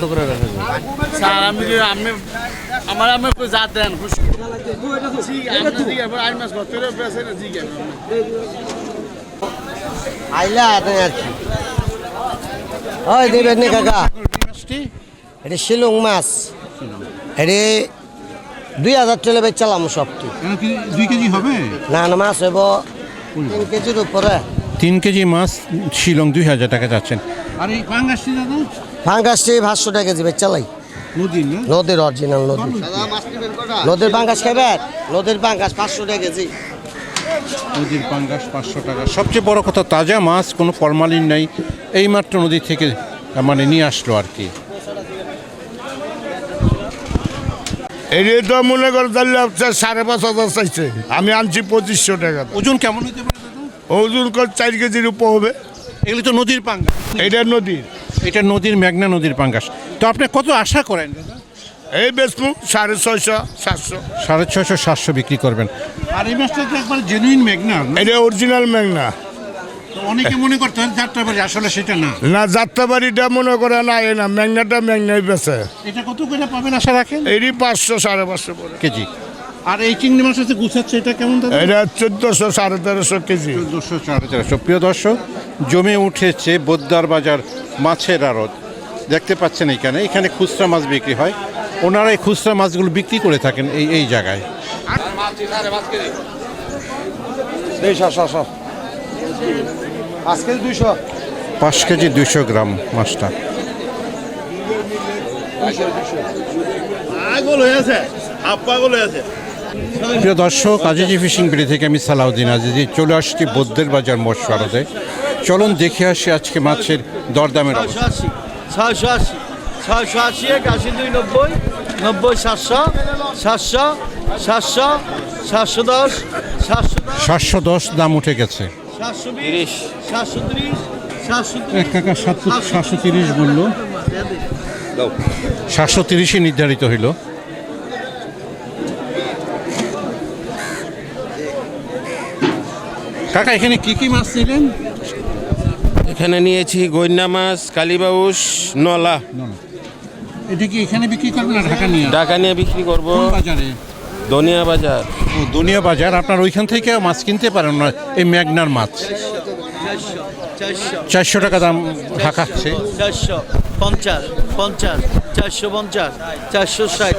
কত করে রাখা যায় স্যার আমি আমি আমার আমি কই যা দেন আইলা আর কি ওই দেবেন নি কাকা। এটা শিলং মাছ। এটা দুই হাজার চলে বেচালাম সবটি। দুই কেজি হবে? না না মাছ হইব তিন কেজির উপরে। তিন কেজি মাছ শিলং দুই হাজার টাকা যাচ্ছেন। আর এই পাঙ্গাসটি দাদা ফাঙ্গাসটি পাঁচশো টাকা কেজি বেচালাই নদীর নদীর অরিজিনাল নদী নদীর পাঙ্গাস খাবেন নদীর পাঙ্গাস পাঁচশো টাকা কেজি। নদীর পাঙ্গাস পাঁচশো টাকা। সবচেয়ে বড় কথা তাজা মাছ কোনো ফরমালিন নাই। এইমাত্র নদী থেকে মানে নিয়ে আসলো আর কি। এই তো মনে করো তাহলে আপনার সাড়ে পাঁচ হাজার চাইছে। আমি আনছি পঁচিশশো টাকা। ওজন কেমন হতে পারে ওজন কর চার কেজির উপর হবে। এগুলো তো নদীর পাঙ্গাস। এটা নদীর। এটা নদীর মেঘনা নদীর পাঙ্গাস। তো আপনি কত আশা করেন দাদা? এই বেসমু সাড়ে ছয়শো সাতশো। সাড়ে ছয়শো সাতশো বিক্রি করবেন। আর এই মাছটা তো একবার জেনুইন মেঘনা এটা অরিজিনাল মেঘনা। অনেকে মনে করতেন আসলে সেটা না। না যাত্রাবাড়িটা মনে করে না এ না মেঘনাটা মেঘনাই বেছে এটা কত করে পাবেন আশা রাখেন? এরই পাঁচশো সাড়ে পাঁচশো করে। কেজি। আর এই চিংড়ি মাছ আছে গুছাচ্ছে এটা কেমন দাদা? এটা চোদ্দোশো সাড়ে তেরোশো কেজি। চোদ্দোশো সাড়ে তেরোশো। প্রিয় দর্শক জমে উঠেছে বোদ্দার বাজার মাছের আড়ত। দেখতে পাচ্ছেন এখানে এখানে খুচরা মাছ বিক্রি হয়। ওনারা এই খুচরা মাছগুলো বিক্রি করে থাকেন এই এই জায়গায়। পাঁচ কেজি দুইশো। গ্রাম মাছটা। প্রিয় দর্শক আজিজি ফিশিং বিড়ি থেকে আমি সালাউদ্দিন আজিজি চলে আসছি বৌদ্ধের বাজার মৎস্য আড়তে চলুন দেখে আসি আজকে মাছের দরদামের। আশি আশি ছয়শো আশি এক আশি দুই নব্বই নব্বই সাতশো সাতশো সাতশো সাতশো দশ সাতশো সাতশো দশ দাম উঠে গেছে। সাতশো বিশ সাতশো ত্রিশ সাতশো এক কাকা সাতশো সাতশো তিরিশ বলল সাতশো তিরিশই নির্ধারিত হইল। কাকা এখানে কি কি মাছ নিলেন? এখানে নিয়েছি গৈন্না মাছ কালীবাউস নলা। এটা কি এখানে বিক্রি করবেন না ঢাকা নিয়ে? ডাকা নিয়ে বিক্রি করব। বাজারে? ধনিয়া বাজার। ও দুনিয়া বাজার। আপনার ওইখান থেকে মাছ কিনতে পারেন না এই ম্যাগনার মাছ। চারশো চারশো টাকা দাম ঢাকাচ্ছে চারশো পঞ্চাশ পঞ্চাশ চারশো পঞ্চাশ চারশো ষাট।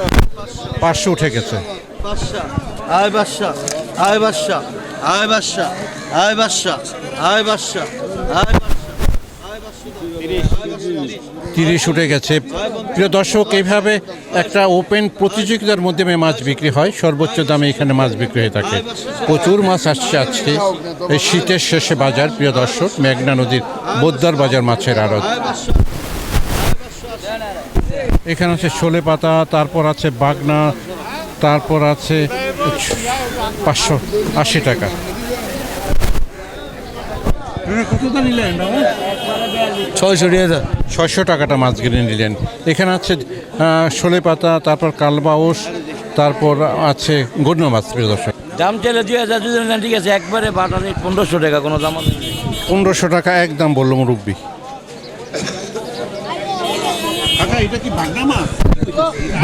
পাঁচশো উঠে গেছে। বাদশা আয় বাদশা আয় বাদশা আয় বাদশা আয় বাদশা আয় বাদশা আয় তিরিশ উঠে গেছে। প্রিয় দর্শক, এইভাবে একটা ওপেন প্রতিযোগিতার মাধ্যমে মাছ বিক্রি হয়, সর্বোচ্চ দামে এখানে মাছ বিক্রি হয়ে থাকে। প্রচুর মাছ আসছে আজকে, এই শীতের শেষে বাজার, প্রিয় দর্শক, মেঘনা নদীর বোদ্দার বাজার মাছের আড়ত। এখানে আছে শোলে পাতা, তারপর আছে বাগনা, তারপর আছে পাঁচশো আশি টাকা। নিলেন ছয়শো ছয়শো টাকাটা মাছ কিনে নিলেন। এখানে আছে শোলে পাতা তারপর কালবাউস তারপর আছে গণ্য মাছ প্রিয় দর্শক। দাম চাইলে দুই হাজার দুই হাজার ঠিক আছে একবারে বাটা নেই পনেরোশো টাকা কোনো দাম পনেরোশো টাকা একদম বলল মুরব্বী। কাকা এটা কি বাগনা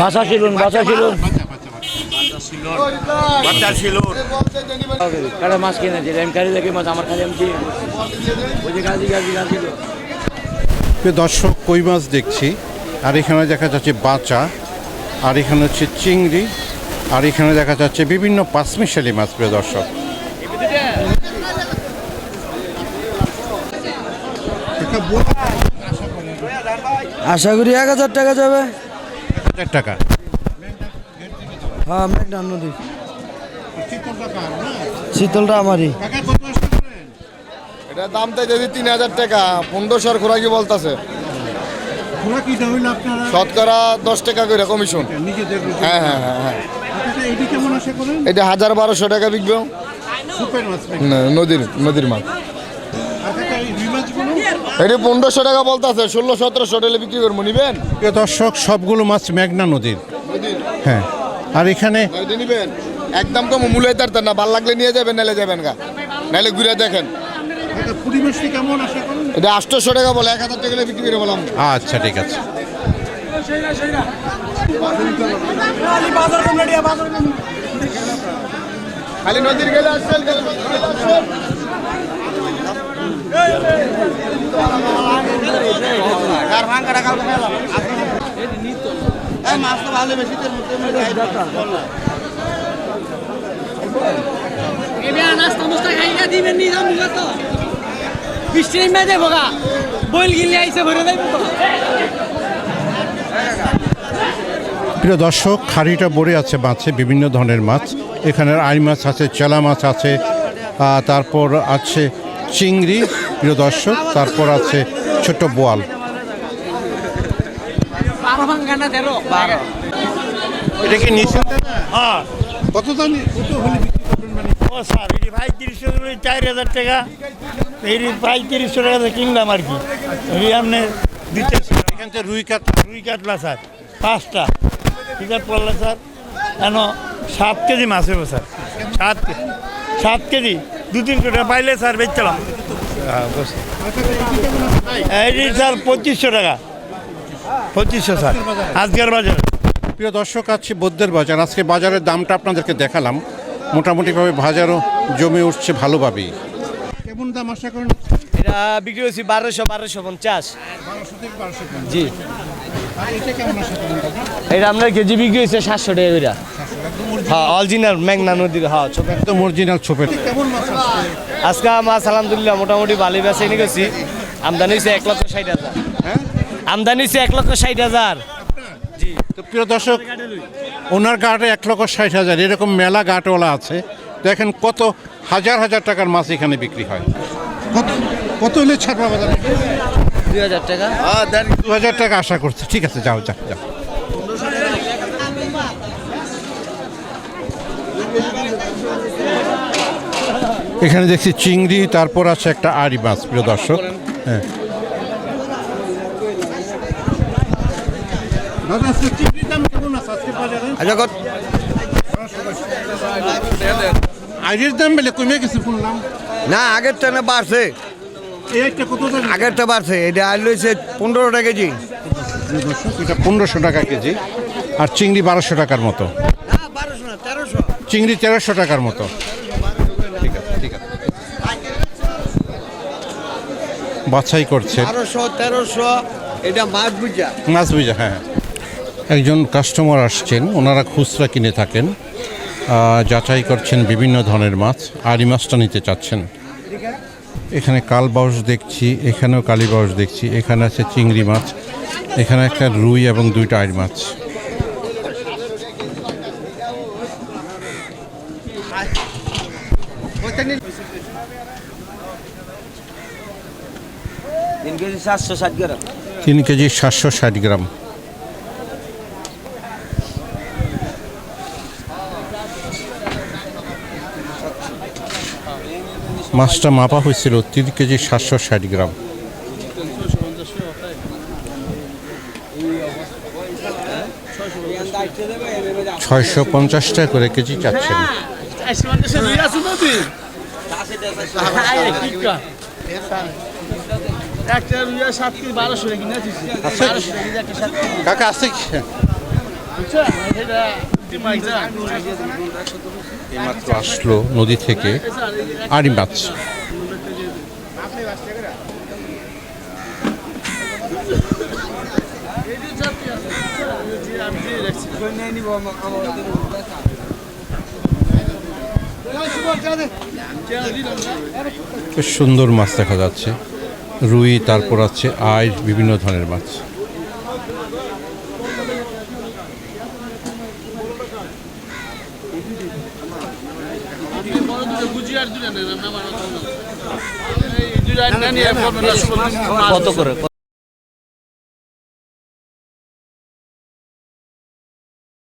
বাসা ছিলুন বাসা ছিলুন। কারা মাছ কিনেছে আমি কারি দেখি মাছ আমার খালি দর্শক কই মাছ দেখছি? আর এখানে দেখা যাচ্ছে বাঁচা আর এখানে হচ্ছে চিংড়ি আর এখানে দেখা যাচ্ছে বিভিন্ন পাঁচমিশালি মাছ প্রিয় দর্শক। আশা করি এক হাজার টাকা যাবে। হাজার টাকা। হ্যাঁ মেঘনা নদী শীতলটা আমারই। এটা যদি তিন হাজার টাকা। পনেরোশোর খোরাকি বলতেছে। শতকরা দশ টাকা করে কমিশন। হ্যাঁ হ্যাঁ হ্যাঁ হ্যাঁ। এটি এটা হাজার বারোশো টাকা বিকবে। নদীর নদীর মাছ। মাছগুলো এটা পনেরোশো টাকা বলতেছে। ষোলো সতেরোশো টাকা বিক্রি করব নিবেন? দর্শক সবগুলো মাছ মেঘনা নদীর। হ্যাঁ। আর এখানে একদম কম মূলে তার না ভালো লাগলে নিয়ে যাবেন নাহলে যাবেন গা। নাহলে ঘুরে দেখেন। পুরি কেমন আশা করেন? এটা আটশোশো টাকা বলে এক হাজার টাকা বিক্রি করে বললাম আচ্ছা ঠিক আছে। খালি নদীর গেলে নদীর গেলে আসছেন বৃষ্টির মেয়ে দেবো গা বইল গিলে আইসে ভরে দেবো প্রিয় দর্শক খাড়িটা ভরে আছে মাছে বিভিন্ন ধরনের মাছ। এখানে আই মাছ আছে চেলা মাছ আছে তারপর আছে চিংড়ি প্রিয় দর্শক তারপর আছে ছোট বোয়াল। বারো। এটা কি নিচে কত দামি? কত হলে বিক্রি করবেন মানে? ও স্যার এটি ভাই তিরিশশো চার হাজার টাকা। এই প্রায় তিরিশশো টাকা কিনলাম আর কি। এই আপনি দিতে এখান থেকে রুই রুই কাতলা স্যার। পাঁচটা। ঠিক আছে পড়লে স্যার কেন সাত কেজি মাছ হবে স্যার। সাত কেজি সাত কেজি। দু তিনশো টাকা পাইলে স্যার বেচলাম এই স্যার পঁচিশশো টাকা। পঁচিশশো স্যার আজকের বাজার। প্রিয় দর্শক আছে বৌদ্ধের বাজার। আজকে বাজারের দামটা আপনাদেরকে দেখালাম। মোটামুটিভাবে বাজারও জমে উঠছে ভালোভাবেই। কেমন দাম আশা করেন? এটা বিক্রি হয়েছি বারোশো বারোশো পঞ্চাশ। জি। এটা আপনার কেজি বিক্রি হয়েছে সাতশো টাকা করে। হ্যাঁ অরিজিনাল মেঘনা নদীর হ্যাঁ ছোট। একদম অরিজিনাল ছোপের। আজকে? মাছ আলহামদুলিল্লাহ মোটামুটি ভালোই বেছে নিয়ে গেছি আমদানি হয়েছে এক লক্ষ ষাট হাজার। আমদানি হয়েছে এক লক্ষ ষাট হাজার। তো প্রিয় দর্শক ওনার গাটে এক লক্ষ ষাট হাজার। এরকম মেলা গাটওয়ালা আছে। দেখেন কত হাজার হাজার টাকার মাছ এখানে বিক্রি হয়। কত কত হলে ছাড়বা বাজারে? দুই হাজার টাকা। দু হাজার টাকা আশা করছি। ঠিক আছে যাও যাও যাও। এখানে দেখছি চিংড়ি তারপর আছে একটা আড়ি মাছ প্রিয় দর্শক। হ্যাঁ। দাম বেলে কমে গেছে শুনলাম। না আগের টানে বাড়ছে? এইটা কত আগেরটা বাড়ছে এটা আর লইছে পনেরো টাকা কেজি এটা পনেরোশো টাকা কেজি আর চিংড়ি বারোশো টাকার মতো। বারোশো তেরোশো চিংড়ি তেরোশো টাকার মতো। ঠিক আছে ঠিক আছে। বাছাই করছে। বারোশো তেরোশো এটা মাছ বুঝা মাছ বুঝা হ্যাঁ। একজন কাস্টমার আসছেন ওনারা খুচরা কিনে থাকেন যাচাই করছেন বিভিন্ন ধরনের মাছ আড়ি মাছটা নিতে চাচ্ছেন। এখানে কাল বাউস দেখছি এখানেও কালী বাউস দেখছি এখানে আছে চিংড়ি মাছ এখানে একটা রুই এবং দুইটা আড়ি মাছ। তিন কেজি সাতশো ষাট গ্রাম। তিন কেজি সাতশো ষাট গ্রাম। মাছটা মাপা হয়েছিল তিন কেজি সাতশো ষাট গ্রাম। ছয়শো পঞ্চাশ টাকা করে কেজি চাচ্ছেন। কেজি কাকা আছে আসলো নদী থেকে আড়ি মাছ সুন্দর মাছ দেখা যাচ্ছে। রুই, তারপর আছে আয় বিভিন্ন ধরনের মাছ। কত করে?